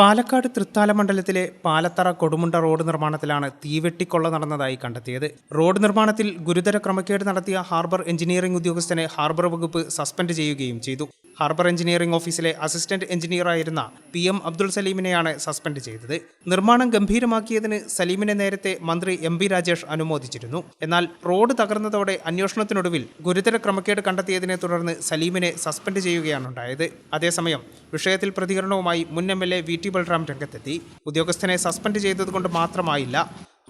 പാലക്കാട് തൃത്താല മണ്ഡലത്തിലെ പാലത്തറ കൊടുമുണ്ട റോഡ് നിർമ്മാണത്തിലാണ് തീവെട്ടിക്കൊള്ള നടന്നതായി കണ്ടെത്തിയത്. റോഡ് നിർമ്മാണത്തിൽ ഗുരുതര ക്രമക്കേട് നടത്തിയ ഹാർബർ എഞ്ചിനീയറിംഗ് ഉദ്യോഗസ്ഥനെ ഹാർബർ വകുപ്പ് സസ്പെൻഡ് ചെയ്യുകയും ചെയ്തു. ഹാർബർ എഞ്ചിനീയറിംഗ് ഓഫീസിലെ അസിസ്റ്റന്റ് എഞ്ചിനീയറായിരുന്ന പി എം അബ്ദുൾ സലീമിനെയാണ് സസ്പെൻഡ് ചെയ്തത്. നിർമ്മാണം ഗംഭീരമാക്കിയതിന് സലീമിനെ നേരത്തെ മന്ത്രി എം പി രാജേഷ് അനുമോദിച്ചിരുന്നു. എന്നാൽ റോഡ് തകർന്നതോടെ അന്വേഷണത്തിനൊടുവിൽ ഗുരുതര ക്രമക്കേട് കണ്ടെത്തിയതിനെ തുടർന്ന് സലീമിനെ സസ്പെൻഡ് ചെയ്യുകയാണുണ്ടായത്. അതേസമയം വിഷയത്തിൽ പ്രതികരണവുമായി മുൻ M L A V T Balram രംഗത്തെത്തി. ഉദ്യോഗസ്ഥനെ സസ്പെൻഡ് ചെയ്തതുകൊണ്ട് മാത്രമായില്ല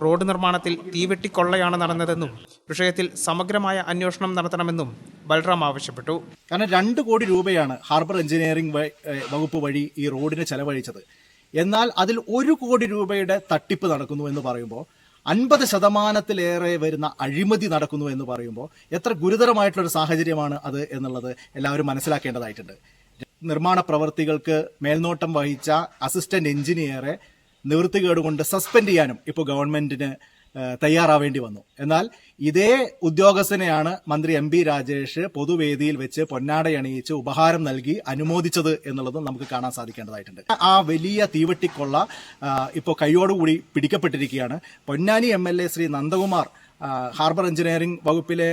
റോഡ് നിർമ്മാണത്തിൽ തീവെട്ടിക്കൊള്ളയാണ് നടന്നതെന്നും വിഷയത്തിൽ സമഗ്രമായ അന്വേഷണം നടത്തണമെന്നും ബൽറാം ആവശ്യപ്പെട്ടു. കാരണം രണ്ട് കോടി രൂപയാണ് ഹാർബർ എഞ്ചിനീയറിംഗ് വകുപ്പ് വഴി ഈ റോഡിന് ചെലവഴിച്ചത്. എന്നാൽ അതിൽ ഒരു കോടി രൂപയുടെ തട്ടിപ്പ് നടക്കുന്നു എന്ന് പറയുമ്പോൾ അൻപത് ശതമാനത്തിലേറെ വരുന്ന അഴിമതി നടക്കുന്നു എന്ന് പറയുമ്പോൾ എത്ര ഗുരുതരമായിട്ടുള്ളൊരു സാഹചര്യമാണ് അത് എന്നുള്ളത് എല്ലാവരും മനസ്സിലാക്കേണ്ടതായിട്ടുണ്ട്. നിർമ്മാണ പ്രവർത്തികൾക്ക് മേൽനോട്ടം വഹിച്ച അസിസ്റ്റന്റ് എഞ്ചിനീയറെ നിവൃത്തികേട് കൊണ്ട് സസ്പെൻഡ് ചെയ്യാനും ഇപ്പോൾ ഗവൺമെന്റിന് തയ്യാറാവേണ്ടി വന്നു. എന്നാൽ ഇതേ ഉദ്യോഗസ്ഥനെയാണ് മന്ത്രി എം പി രാജേഷ് പൊതുവേദിയിൽ വെച്ച് പൊന്നാടയണിയിച്ച് ഉപഹാരം നൽകി അനുമോദിച്ചത് എന്നുള്ളത് നമുക്ക് കാണാൻ സാധിക്കേണ്ടതായിട്ടുണ്ട്. ആ വലിയ തീവെട്ടിക്കൊള്ള ഇപ്പോൾ കൈയോടുകൂടി പിടിക്കപ്പെട്ടിരിക്കുകയാണ് Ponnani M Shri Nandakumar harbour engineering വകുപ്പിലെ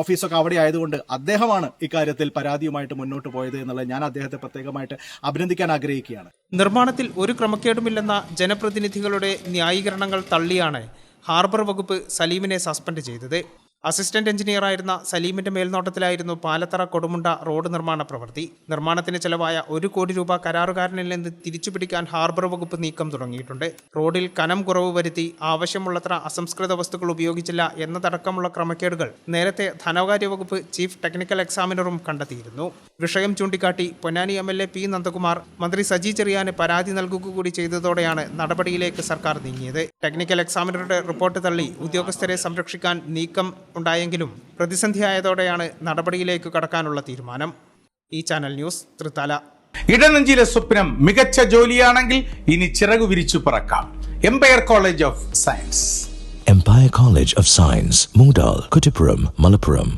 ഓഫീസൊക്കെ അവിടെ ആയതുകൊണ്ട് അദ്ദേഹമാണ് ഇക്കാര്യത്തിൽ പരാതിയുമായിട്ട് മുന്നോട്ട് പോയത് എന്നുള്ളത് ഞാൻ അദ്ദേഹത്തെ പ്രത്യേകമായിട്ട് അഭിനന്ദിക്കാൻ ആഗ്രഹിക്കുകയാണ്. നിർമ്മാണത്തിൽ ഒരു ക്രമക്കേടുമില്ലെന്ന ജനപ്രതിനിധികളുടെ ന്യായീകരണങ്ങൾ തള്ളിയാണ് ഹാർബർ വകുപ്പ് സലീമിനെ സസ്പെൻഡ് ചെയ്തത്. അസിസ്റ്റന്റ് എഞ്ചിനീയറായിരുന്ന സലീമിന്റെ മേൽനോട്ടത്തിലായിരുന്നു പാലത്തറ കൊടുമുണ്ട റോഡ് നിർമ്മാണ പ്രവൃത്തി. നിർമ്മാണത്തിന് ചെലവായ ഒരു കോടി രൂപ കരാറുകാരനിൽ നിന്ന് തിരിച്ചുപിടിക്കാൻ ഹാർബർ വകുപ്പ് നീക്കം തുടങ്ങിയിട്ടുണ്ട്. റോഡിൽ കനം കുറവ് വരുത്തി ആവശ്യമുള്ളത്ര അസംസ്കൃത വസ്തുക്കൾ ഉപയോഗിച്ചില്ല എന്നതടക്കമുള്ള ക്രമക്കേടുകൾ നേരത്തെ ധനകാര്യ വകുപ്പ് ചീഫ് ടെക്നിക്കൽ എക്സാമിനറും കണ്ടെത്തിയിരുന്നു. വിഷയം ചൂണ്ടിക്കാട്ടി Ponnani M L A P Nandakumar മന്ത്രി സജി ചെറിയാന് പരാതി നൽകുക കൂടി ചെയ്തതോടെയാണ് നടപടിയിലേക്ക് സർക്കാർ നീങ്ങിയത്. ടെക്നിക്കൽ എക്സാമിനറുടെ റിപ്പോർട്ട് തള്ളി ഉദ്യോഗസ്ഥരെ സംരക്ഷിക്കാൻ നീക്കം ഉണ്ടായെങ്കിലും പ്രതിസന്ധിയായതോടെയാണ് നടപടിയിലേക്ക് കടക്കാനുള്ള തീരുമാനം. ഈ ചാനൽ ന്യൂസ് തൃത്താല. ഇടനെഞ്ചിലെ സ്വപ്നം മികച്ച ജോലിയാണെങ്കിൽ ഇനി ചിറകു വിരിച്ചു പറക്കാം. Empire college of science empire college of science Moondal, Kuttippuram Malappuram.